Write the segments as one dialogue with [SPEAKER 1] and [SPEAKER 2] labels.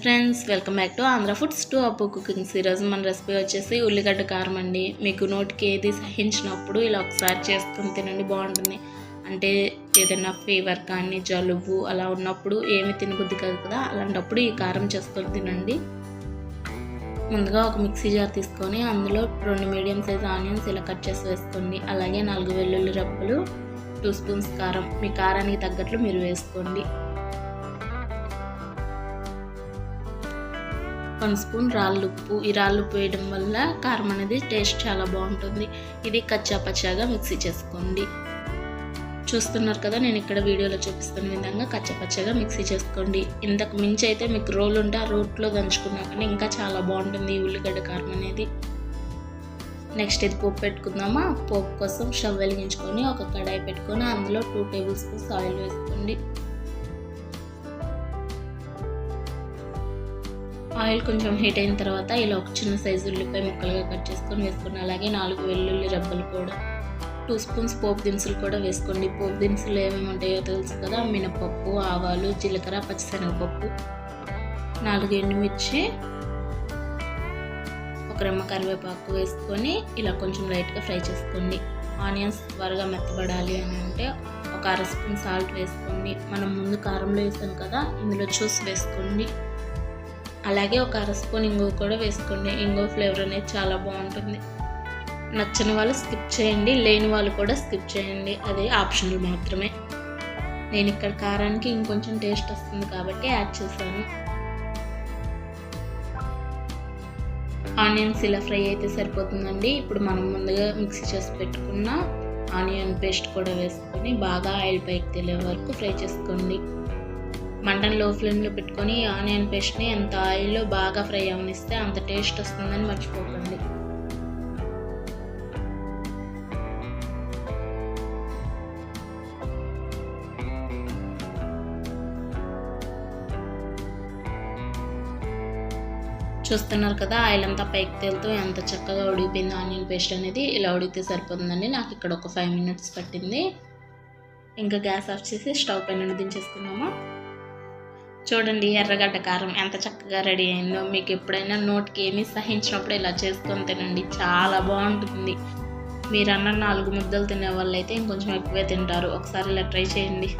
[SPEAKER 1] Friends welcome back to Andhra foods to Appu cookings ఈరోజు మన recipe వచ్చేసి ఉల్లిగడ్డ కారం అండి. మీకు నోటికి ఏది సహించినప్పుడు ఇలా ఒకసారి చేసుకొని తినండి బాగుంటుంది. అంటే ఏదైనా ఫీవర్ కానీ జలుబు అలా ఉన్నప్పుడు ఏమి తినబుద్ది కాదు కదా అలాంటప్పుడు ఈ కారం చేసుకొని తినండి. ముందుగా ఒక మిక్సీ జార్ తీసుకొని అందులో రెండు మీడియం సైజ్ ఆనియన్స్ ఇలా కట్ చేసి వేసుకోండి. అలాగే నాలుగు వెల్లుల్లి రబ్బలు టూ స్పూన్స్ కారం. మీ కారానికి తగ్గట్లు మీరు వేసుకోండి. వన్ స్పూన్ రాళ్ళు ఉప్పు ఈ రాళ్ళుప్పు వేయడం వల్ల కారం అనేది టేస్ట్ చాలా బాగుంటుంది. ఇది కచ్చా పచ్చాగా మిక్సీ చేసుకోండి. చూస్తున్నారు కదా నేను ఇక్కడ వీడియోలో చూపిస్తున్న విధంగా కచ్చా పచ్చగా మిక్సీ చేసుకోండి. ఇంతకు మించి అయితే మీకు రోల్ ఉంటే ఆ రోట్లో దంచుకున్నా కానీ ఇంకా చాలా బాగుంటుంది ఈ ఉల్లిగడ్డ కారం అనేది. నెక్స్ట్ ఇది పోపు పెట్టుకుందామా? పోపు కోసం స్టవ్ వెలిగించుకొని ఒక కడాయి పెట్టుకొని అందులో టూ టేబుల్ స్పూన్స్ ఆయిల్ వేసుకోండి. ఆయిల్ కొంచెం హీట్ అయిన తర్వాత ఇలా ఒక చిన్న సైజు ఉల్లిపాయ ముక్కలుగా కట్ చేసుకొని వేసుకోండి అలాగే నాలుగు వెల్లుల్లి రబ్బలు కూడా టూ స్పూన్స్ పోపు దినుసులు కూడా వేసుకోండి. పోపు దినుసులు ఏమేమి ఉంటాయో తెలుసు కదా? మినపప్పు ఆవాలు జీలకర్ర పచ్చిశనగపప్పు నాలుగు ఎండుమిర్చి ఒక రెమ్మ కరివేపాకు వేసుకొని ఇలా కొంచెం లైట్గా ఫ్రై చేసుకోండి. ఆనియన్స్ త్వరగా మెత్తబడాలి అని అంటే ఒక అర స్పూన్ సాల్ట్ వేసుకోండి. మనం ముందు కారంలో వేసాం కదా ఇందులో చూసి వేసుకోండి. అలాగే ఒక అర స్పూన్ ఇంగువ కూడా వేసుకోండి. ఇంగు ఫ్లేవర్ అనేది చాలా బాగుంటుంది. నచ్చని వాళ్ళు స్కిప్ చేయండి లేని వాళ్ళు కూడా స్కిప్ చేయండి. అది ఆప్షనల్ మాత్రమే. నేను ఇక్కడ కారానికి ఇంకొంచెం టేస్ట్ వస్తుంది కాబట్టి యాడ్ చేశాను. ఆనియన్స్ ఇలా ఫ్రై అయితే సరిపోతుందండి. ఇప్పుడు మనం ముందుగా మిక్సీ చేసి పెట్టుకున్న ఆనియన్ పేస్ట్ కూడా వేసుకొని బాగా ఆయిల్ పైకి తెలియ వరకు ఫ్రై చేసుకోండి. మంటను లో ఫ్లేమ్లో పెట్టుకొని ఆనియన్ పేస్ట్ని ఎంత ఆయిల్లో బాగా ఫ్రై అవనిస్తే అంత టేస్ట్ వస్తుందని మర్చిపోకండి. చూస్తున్నారు కదా ఆయిల్ అంతా పైకి తేలుతూ ఎంత చక్కగా ఉడికిపోయింది ఆనియన్ పేస్ట్ అనేది. ఇలా ఉడికితే సరిపోతుందండి నాకు ఇక్కడ ఒక ఫైవ్ మినిట్స్ పట్టింది. ఇంకా గ్యాస్ ఆఫ్ చేసి స్టవ్ పైన దించేసుకుందామా చూడండి ఎర్రగడ్డ కారం ఎంత చక్కగా రెడీ అయిందో. మీకు ఎప్పుడైనా నోటికి ఏమీ సహించినప్పుడు ఇలా చేసుకొని తినండి. చాలా బాగుంటుంది. మీరు అన్న నాలుగు ముద్దలు తినే వాళ్ళైతే ఇంకొంచెం ఎక్కువే తింటారు. ఒకసారి ఇలా ట్రై చేయండి.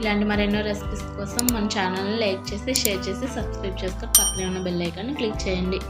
[SPEAKER 1] ఇలాంటి మరెన్నో రెసిపీస్ కోసం మన ఛానల్ని లైక్ చేసి షేర్ చేసి సబ్స్క్రైబ్ చేసుకొని పక్కనే ఉన్న బెల్ ఐకాన్ని క్లిక్ చేయండి.